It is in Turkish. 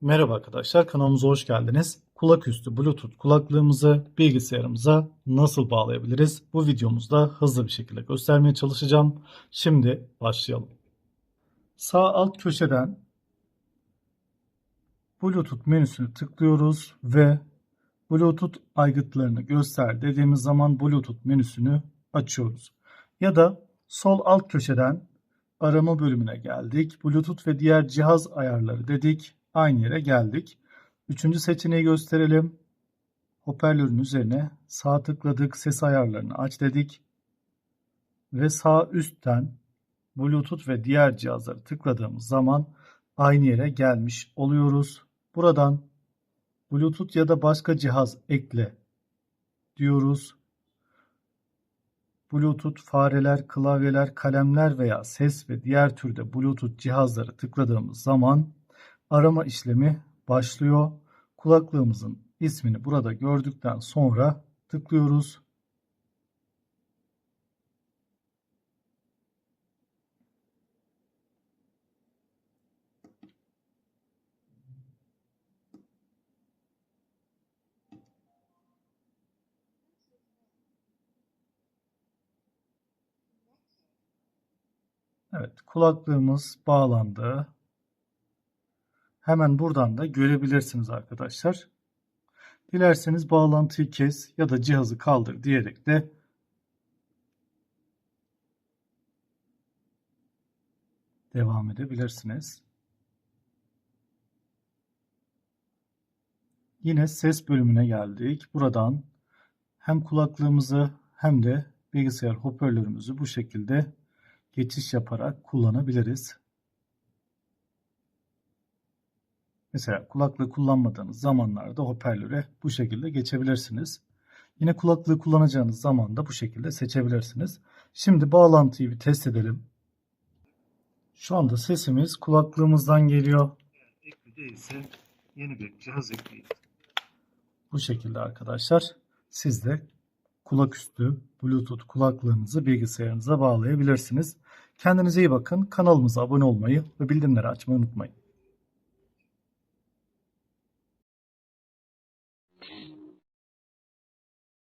Merhaba arkadaşlar, kanalımıza hoş geldiniz. Kulaküstü Bluetooth kulaklığımızı bilgisayarımıza nasıl bağlayabiliriz? Bu videomuzda hızlı bir şekilde göstermeye çalışacağım. Şimdi başlayalım. Sağ alt köşeden Bluetooth menüsünü tıklıyoruz ve Bluetooth aygıtlarını göster dediğimiz zaman Bluetooth menüsünü açıyoruz. Ya da sol alt köşeden arama bölümüne geldik. Bluetooth ve diğer cihaz ayarları dedik. Aynı yere geldik. Üçüncü seçeneği gösterelim. Hoparlörün üzerine sağ tıkladık. Ses ayarlarını aç dedik. Ve sağ üstten Bluetooth ve diğer cihazları tıkladığımız zaman aynı yere gelmiş oluyoruz. Buradan Bluetooth ya da başka cihaz ekle diyoruz. Bluetooth fareler, klavyeler, kalemler veya ses ve diğer türde Bluetooth cihazları tıkladığımız zaman arama işlemi başlıyor. Kulaklığımızın ismini burada gördükten sonra tıklıyoruz. Evet, kulaklığımız bağlandı. Hemen buradan da görebilirsiniz arkadaşlar. Dilerseniz bağlantıyı kes ya da cihazı kaldır diyerek de devam edebilirsiniz. Yine ses bölümüne geldik. Buradan hem kulaklığımızı hem de bilgisayar hoparlörümüzü bu şekilde geçiş yaparak kullanabiliriz. Mesela kulaklığı kullanmadığınız zamanlarda hoparlöre bu şekilde geçebilirsiniz. Yine kulaklığı kullanacağınız zaman da bu şekilde seçebilirsiniz. Şimdi bağlantıyı bir test edelim. Şu anda sesimiz kulaklığımızdan geliyor. Ekli değilse yeni bir cihaz ekleyin. Bu şekilde arkadaşlar siz de kulaküstü Bluetooth kulaklığınızı bilgisayarınıza bağlayabilirsiniz. Kendinize iyi bakın. Kanalımıza abone olmayı ve bildirimleri açmayı unutmayın.